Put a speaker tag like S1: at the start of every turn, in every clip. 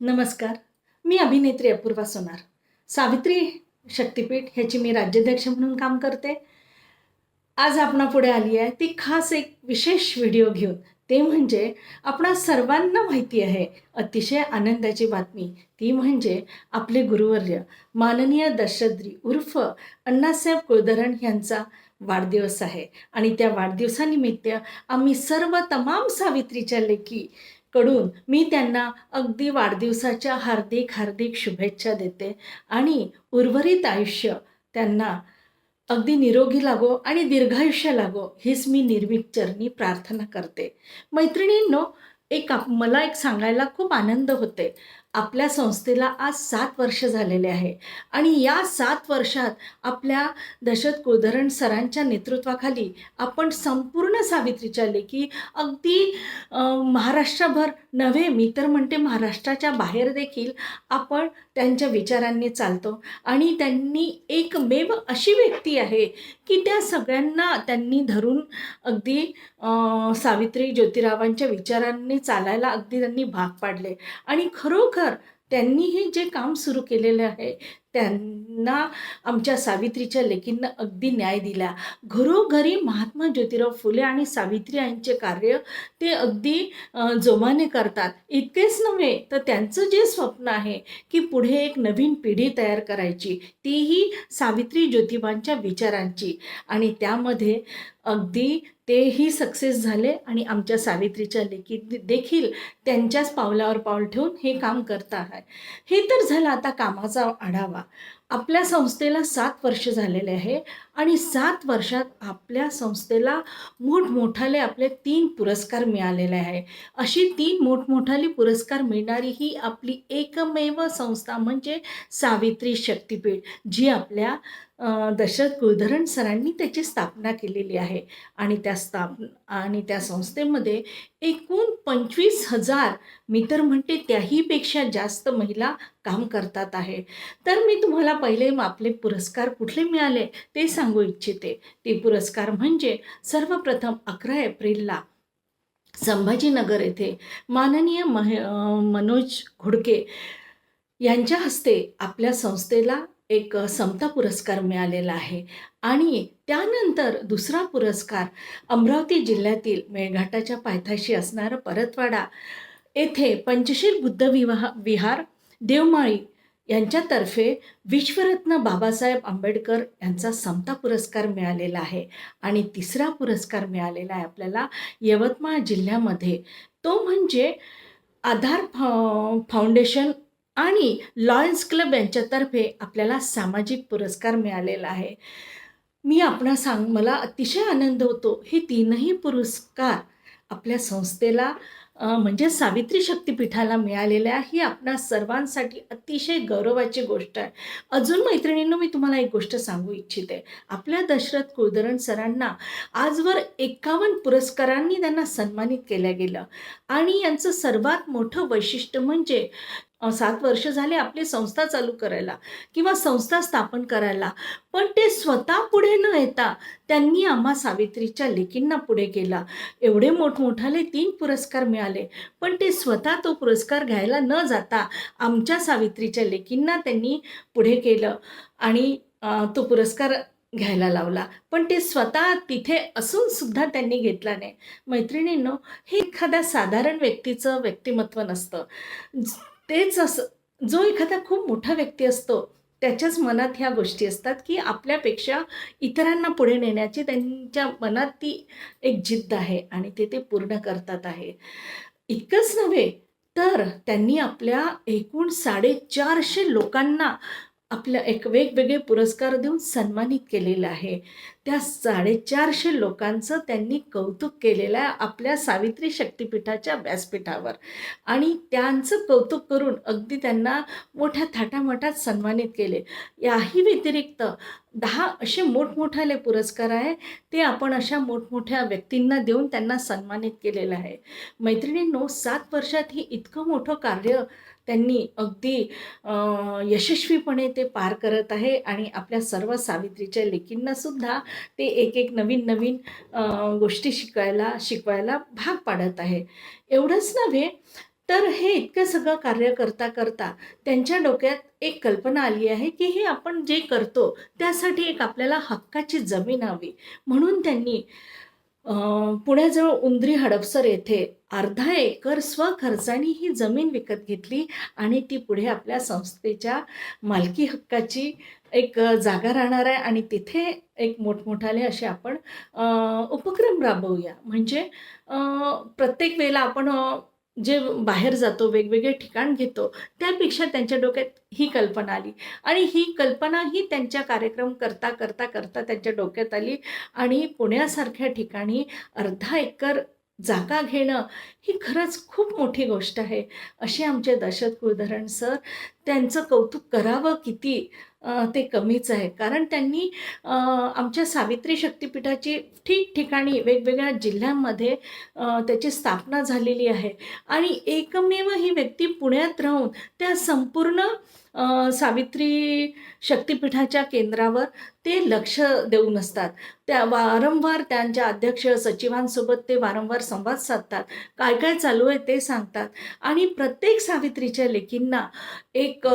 S1: नमस्कार. मी अभिनेत्री अपूर्वा सोनार. सावित्री शक्तिपीठ ह्याची मी राज्याध्यक्ष म्हणून काम करते. आज आपणापुढे आली आहे ती खास एक विशेष व्हिडिओ घेऊन. ते म्हणजे आपणा सर्वांना माहिती आहे अतिशय आनंदाची बातमी. ती म्हणजे आपले गुरुवर्य माननीय दशरथजी उर्फ अण्णासाहेब कुळधरण यांचा वाढदिवस आहे. आणि त्या वाढदिवसानिमित्त आम्ही सर्व तमाम सावित्रीच्या लेखी कडून मी त्यांना अगदी वाढदिवसाच्या हार्दिक हार्दिक शुभेच्छा देते आणि उर्वरित आयुष्य त्यांना अगदी निरोगी लागो आणि दीर्घायुष्य लागो हीच मी निर्भीक चरणी प्रार्थना करते. मैत्रिणींनो एक मला एक सांगायला खूप आनंद होते. आपल्या संस्थेला आज सात वर्ष झालेले आहे. आणि या सात वर्षात आपल्या दशरथ कुलधरण सरांच्या नेतृत्वाखाली आपण संपूर्ण सावित्रीच्या लेखी अगदी महाराष्ट्रभर नव्हे मी तर म्हणते महाराष्ट्राच्या बाहेर देखील आपण त्यांच्या विचारांनी चालतो. आणि त्यांनी एकमेव अशी व्यक्ती आहे की त्या सगळ्यांना त्यांनी धरून अगदी सावित्री ज्योतिरावांच्या विचारांनी चालायला अगदी त्यांनी भाग पाडले. आणि खरोखर त्यांनीही जे काम सुरू केलेले आहे त्यांना आमच्या सावित्रीच्या लेकींना अगदी न्याय दिला. घरोघरी महात्मा ज्योतिराव फुले आणि सावित्री यांचे कार्य ते अगदी जोमाने करतात. इतकेच नव्हे तर त्यांचं जे स्वप्न आहे की पुढे एक नवीन पिढी तयार करायची तीही सावित्री ज्योतिबांच्या विचारांची. आणि त्यामध्ये अगदी तेही सक्सेस झाले आणि आमच्या सावित्रीच्या लेखी देखील त्यांच्याच पावलावर पाऊल ठेवून हे काम करत आहे. हे तर झालं आता कामाचा आढावा. आपल्या संस्थेला सात वर्ष झालेले आहे. आणि सात वर्षात आपल्या संस्थेला मोठमोठाले आपले तीन पुरस्कार मिळालेले आहे. अशी तीन मोठमोठाली पुरस्कार मिळणारी ही आपली एकमेव संस्था म्हणजे सावित्री शक्तिपीठ जी आपल्या दशरथ कुलधरण सरांनी त्याची स्थापना केलेली आहे. आणि त्या स्थाप आणि त्या संस्थेमध्ये एकूण पंचवीस हजार मी तर म्हणते त्याहीपेक्षा जास्त महिला काम करतात आहे. तर मी तुम्हाला पहिले आपले पुरस्कार कुठले मिळाले ते सांग सांगू इच्छिते. ते पुरस्कार म्हणजे सर्वप्रथम अकरा एप्रिलला संभाजीनगर येथे माननीय मह मनोज घोडके यांच्या हस्ते आपल्या संस्थेला एक समता पुरस्कार मिळालेला आहे. आणि त्यानंतर दुसरा पुरस्कार अमरावती जिल्ह्यातील मेळघाटाच्या पायथ्याशी असणारा परतवाडा येथे पंचशील बुद्ध विवाह विहार देवमाळी यांच्यातर्फे विश्वरत्न बाबासाहेब आंबेडकर यांचा समता पुरस्कार मिळालेला आहे. आणि तिसरा पुरस्कार मिळालेला आहे आपल्याला यवतमाळ जिल्ह्यामध्ये. तो म्हणजे आधार फा फाउंडेशन आणि लॉयन्स क्लब यांच्यातर्फे आपल्याला सामाजिक पुरस्कार मिळालेला आहे. मी आपणा सांग मला अतिशय आनंद होतो. हे तीनही पुरस्कार आपल्या संस्थेला म्हणजे सावित्री शक्तिपीठाला मिळालेल्या ही आपणा सर्वांसाठी अतिशय गौरवाची गोष्ट आहे. अजून मैत्रिणींनो मी तुम्हाला एक गोष्ट सांगू इच्छिते. आपल्या दशरथ कुलधरण सरांना आजवर एकावन्न पुरस्कारांनी त्यांना सन्मानित केलं गेलं. आणि यांचं सर्वात मोठं वैशिष्ट्य म्हणजे सात वर्ष झाले आपली संस्था चालू करायला किंवा संस्था स्थापन करायला. पण ते स्वतः पुढे न येता त्यांनी आम्हा सावित्रीच्या लेकींना पुढे केला. एवढे मोठमोठाले तीन पुरस्कार मिळाले. पण ते स्वतः तो पुरस्कार घ्यायला न जाता आमच्या सावित्रीच्या लेकींना त्यांनी पुढे केलं आणि तो पुरस्कार घ्यायला लावला. पण ते स्वतः तिथे असून सुद्धा त्यांनी घेतला नाही. मैत्रिणींनो हे एखाद्या साधारण व्यक्तीचं व्यक्तिमत्व नसतं. तेच असं जो एखादा खूप मोठा व्यक्ती असतो त्याच्याच मनात ह्या गोष्टी असतात की आपल्यापेक्षा इतरांना पुढे नेण्याची त्यांच्या मनात ती एक जिद्द आहे आणि ते ते पूर्ण करतात आहे. इतकंच नव्हे तर त्यांनी आपल्या एकूण साडेचारशे लोकांना आपल्या एक वेगवेगळे पुरस्कार देऊन सन्मानित केलेलं आहे. त्या साडेचारशे लोकांचं त्यांनी कौतुक केलेलं आहे आपल्या सावित्री शक्तिपीठाच्या व्यासपीठावर. आणि त्यांचं कौतुक करून अगदी त्यांना मोठ्या थाटामाटात सन्मानित केले. याही व्यतिरिक्त दहा असे मोठमोठाले पुरस्कार आहे ते आपण अशा मोठमोठ्या व्यक्तींना देऊन त्यांना सन्मानित केलेलं आहे. मैत्रिणींनो सात वर्षात हे इतकं मोठं कार्य त्यांनी अगदी यशस्वीपणे ते पार करत आहे आणि आपल्या सर्व सावित्रीच्या लेकींनासुद्धा ते एक एक नवीन नवीन गोष्टी शिकायला शिकवायला भाग पाडत आहे. एवढंच नव्हे तर हे इतकं सगळं कार्य करता करता त्यांच्या डोक्यात एक कल्पना आली आहे की हे आपण जे करतो त्यासाठी एक आपल्याला हक्काची जमीन हवी. म्हणून त्यांनी पुण्याजवळ उंदरी हडपसर येथे अर्धा एकर स्वखर्चाने ही जमीन विकत घेतली आणि ती पुढे आपल्या संस्थेच्या मालकी हक्काची एक जागा राहणार आहे आणि तिथे एक मोठमोठाले असे आपण उपक्रम राबवूया. म्हणजे प्रत्येक वेळेला आपण जे बाहेर जातो वेगवेगळे ठिकाण घेतो त्यापेक्षा त्यांच्या डोक्यात ही कल्पना आली. आणि ही कल्पना ही त्यांच्या कार्यक्रम करता करता करता त्यांच्या डोक्यात आली. आणि पुण्यासारख्या ठिकाणी अर्धा एकर जागा घेणं ही खरंच खूप मोठी गोष्ट आहे. असे आमचे दशरथ कुलधरण सर त्यांचं कौतुक करावं किती ते कमीच आहे. कारण त्यांनी आमच्या सावित्री शक्तिपीठाची ठिकठिकाणी वेगवेगळ्या जिल्ह्यांमध्ये त्याची स्थापना झालेली आहे. आणि एकमेव ही व्यक्ती पुण्यात राहून त्या संपूर्ण सावित्री शक्तिपीठाच्या केंद्रावर ते लक्ष देऊन असतात. त्या वारंवार त्यांच्या अध्यक्ष सचिवांसोबत ते वारंवार संवाद साधतात. काय काय चालू आहे ते सांगतात. आणि प्रत्येक सावित्रीच्या लेखींना एक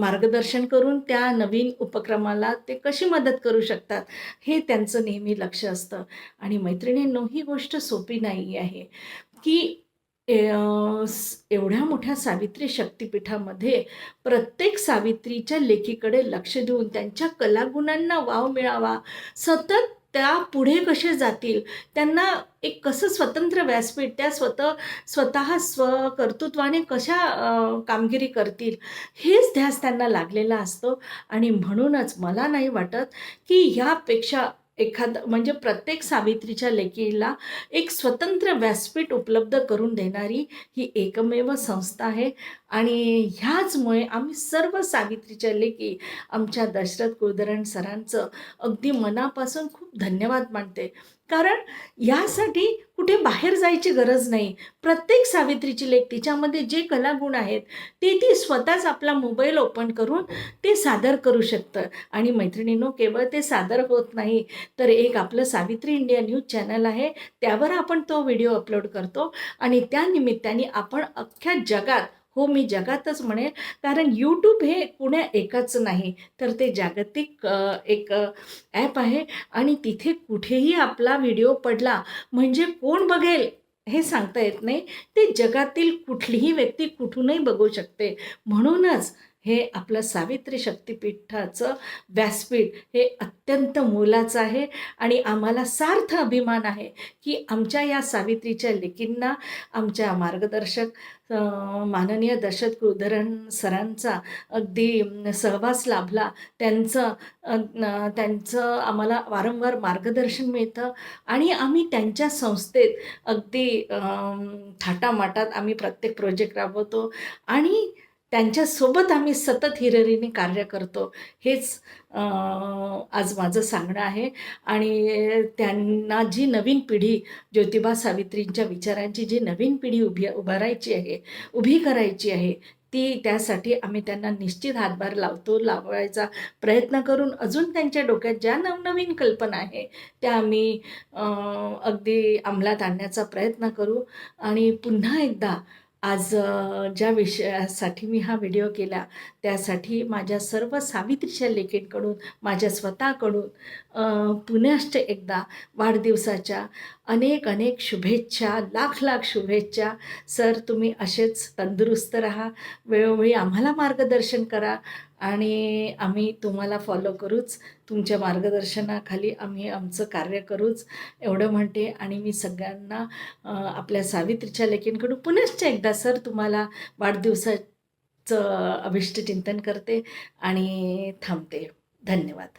S1: मार्गदर्शन करून त्या नवीन उपक्रमाला ते कशी मदत करू शकतात हे त्यांचं नेहमी लक्ष असतं. आणि मैत्रिणींनो ही गोष्ट सोपी नाही आहे की एवढ्या मोठ्या सावित्री शक्तिपीठामध्ये प्रत्येक सावित्रीच्या लेखीकडे लक्ष देऊन त्यांच्या कलागुणांना वाव मिळावा सतत त्या पुढे कसे जातील? त्यांना एक कसं स्वतंत्र व्यासपीठ त्या स्वतः स्वतः स्वकर्तृत्वाने कशा कामगिरी करतील? हेच ध्यास त्यांना लागलेला असतो. आणि म्हणूनच मला नाही वाटत की ह्यापेक्षा एखादं म्हणजे प्रत्येक सावित्रीच्या लेकीला एक स्वतंत्र व्यासपीठ उपलब्ध करून देणारी ही एकमेव संस्था आहे. आणि ह्याचमुळे आम्ही सर्व सावित्रीच्या लेकी आमच्या दशरथ कुलधरण सरांचं अगदी मनापासून खूप धन्यवाद मानते. कारण यासाठी कुठे बाहेर जायची गरज नाही. प्रत्येक सावित्रीची लेख तिच्यामध्ये जे कलागुण आहेत ते ती स्वतःच आपला मोबाईल ओपन करून ते सादर करू शकतं. आणि मैत्रिणींनो केवळ ते सादर होत नाही तर एक आपलं सावित्री इंडिया न्यूज चॅनल आहे. त्यावर आपण तो व्हिडिओ अपलोड करतो. आणि त्या निमित्ताने आपण अख्ख्या जगात हो मी जगातच म्हणेल कारण यूट्यूब हे कुण्या एकाचं नाही. तर ते जागतिक एक ॲप आहे आणि तिथे कुठेही आपला व्हिडिओ पडला म्हणजे कोण बघेल हे सांगता येत नाही. ते जगातील कुठलीही व्यक्ती कुठूनही बघू शकते. म्हणूनच हे आपलं सावित्री शक्तिपीठाचं व्यासपीठ हे अत्यंत मोलाचं आहे आणि आम्हाला सार्थ अभिमान आहे की आमच्या या सावित्रीच्या लेकींना आमच्या मार्गदर्शक माननीय दशरथ कुलधरण सरांचा अगदी सहवास लाभला. त्यांचं त्यांचं आम्हाला वारंवार मार्गदर्शन मिळतं आणि आम्ही त्यांच्या संस्थेत अगदी थाटामाटात आम्ही प्रत्येक प्रोजेक्ट राबवतो आणि त्यांच्यासोबत आम्ही सतत हिररीने कार्य करतो हेच आज माझं सांगणं आहे. आणि त्यांना जी नवीन पिढी ज्योतिबा सावित्रींच्या विचारांची जी नवीन पिढी उभी उभारायची आहे उभी करायची आहे ती त्यासाठी आम्ही त्यांना निश्चित हातभार लावतो लावायचा प्रयत्न करून अजून त्यांच्या डोक्यात ज्या नवनवीन कल्पना आहे त्या आम्ही अगदी अंमलात आणण्याचा प्रयत्न करू. आणि पुन्हा एकदा आज ज्या विषयासाठी मी हा व्हिडिओ केला त्यासाठी माझ्या सर्व सावित्रीच्या लेखींकडून माझ्या स्वतःकडून अ, पुनश्च एकदा वाढदिवसाच्या अनेक अनेक शुभेच्छा लाख लाख शुभेच्छा. सर तुम्ही असेच तंदुरुस्त राहा. वेळोवेळी आम्हाला मार्गदर्शन करा. आणि आम्ही तुम्हाला फॉलो करूच तुमच्या मार्गदर्शनाखाली आम्ही आमचं कार्य करूच एवढं म्हणते. आणि मी सगळ्यांना आपल्या सावित्रीच्या लेखींकडून पुनश्च एकदा सर तुम्हाला वाढदिवसाचं अभिष्ट चिंतन करते आणि थांबते. धन्यवाद.